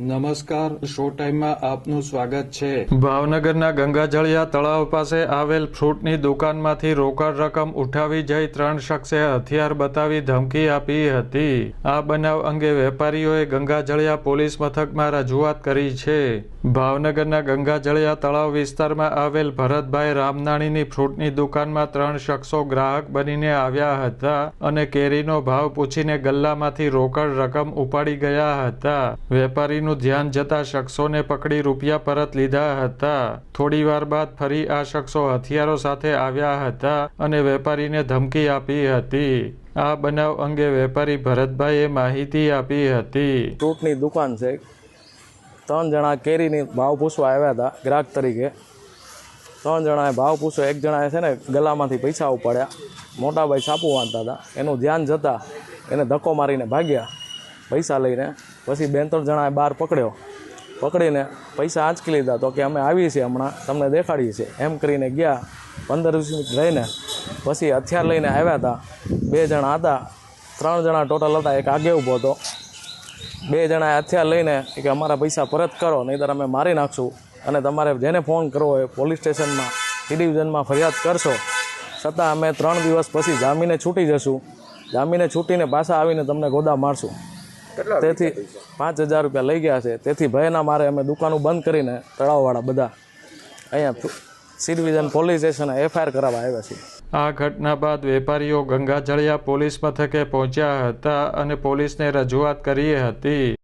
નમસ્કાર, શો ટાઈમમાં આપનું સ્વાગત છે. ભાવનગરના ગંગાજળિયા તળાવ પાસે આવેલ ફ્રૂટની દુકાનમાંથી રોકડ રકમ ઉઠાવી જઈ ત્રણ શખ્સે હથિયાર બતાવી ધમકી આપી હતી. આ બનાવ અંગે વેપારીઓએ ગંગાજળિયા પોલીસ મથકમાં રજૂઆત કરી છે. ભાવનગરના ગંગાજળિયા તળાવ વિસ્તારમાં આવેલ ભરતભાઈ રામનાણીની ફ્રૂટની દુકાનમાં ત્રણ શખ્સો ગ્રાહક બનીને આવ્યા હતા અને કેરીનો ભાવ પૂછીને ગલ્લામાંથી રોકડ રકમ ઉપાડી ગયા હતા. વેપારીનું ધ્યાન જતા શખ્સોને પકડી રૂપિયા પરત લીધા હતા. થોડી વાર બાદ ફરી આ શખ્સો હથિયારો સાથે આવ્યા હતા અને વેપારીને ધમકી આપી હતી. આ બનાવ અંગે વેપારી ભરતભાઈએ માહિતી આપી હતી. ફ્રૂટની દુકાન છે. ત્રણ જણા કેરીની ભાવ પૂછવા આવ્યા હતા, ગ્રાહક તરીકે. ત્રણ જણાએ ભાવ પૂછો એક જણાએ છે ને ગલામાંથી પૈસા ઉપાડ્યા. મોટાભાઈ સાપુ વાંધતા હતા. એનું ધ્યાન જતાં એને ધક્કો મારીને ભાગ્યા. પૈસા લઈને પછી બે ત્રણ જણાએ બહાર પકડ્યો. પકડીને પૈસા આંચકી લીધા તો કે અમે આવીએ છીએ હમણાં, તમને દેખાડીએ છીએ. એમ કરીને ગયા પંદર વીસ મિનિટ રહીને. પછી હથિયાર લઈને આવ્યા હતા. બે જણા હતા. ત્રણ જણા ટોટલ હતા. એક આગે ઊભો હતો. બે જણાએ હથિયાર લઈને કે અમારા પૈસા પરત કરો, નહીંતર અમે મારી નાખશું. અને તમારે જેને ફોન કરવો હોય પોલીસ સ્ટેશનમાં, સી ડિવિઝનમાં ફરિયાદ કરશો. છતાં અમે ત્રણ દિવસ પછી જામીને છૂટી જશું. જામીને છૂટીને પાછા આવીને તમને ગોદા મારશું. તેથી પાંચ હજાર રૂપિયા લઈ ગયા છે. તેથી ભયના મારે અમે દુકાનો બંધ કરીને તળાવવાળા બધા અહીંયા સી ડિવિઝન પોલીસ સ્ટેશને એફઆઈઆર કરાવવા આવ્યા છીએ. આ ઘટના બાદ વેપારીઓ ગંગાજળિયા પોલીસ મથકે પહોંચ્યા હતા અને પોલીસને રજૂઆત કરી હતી.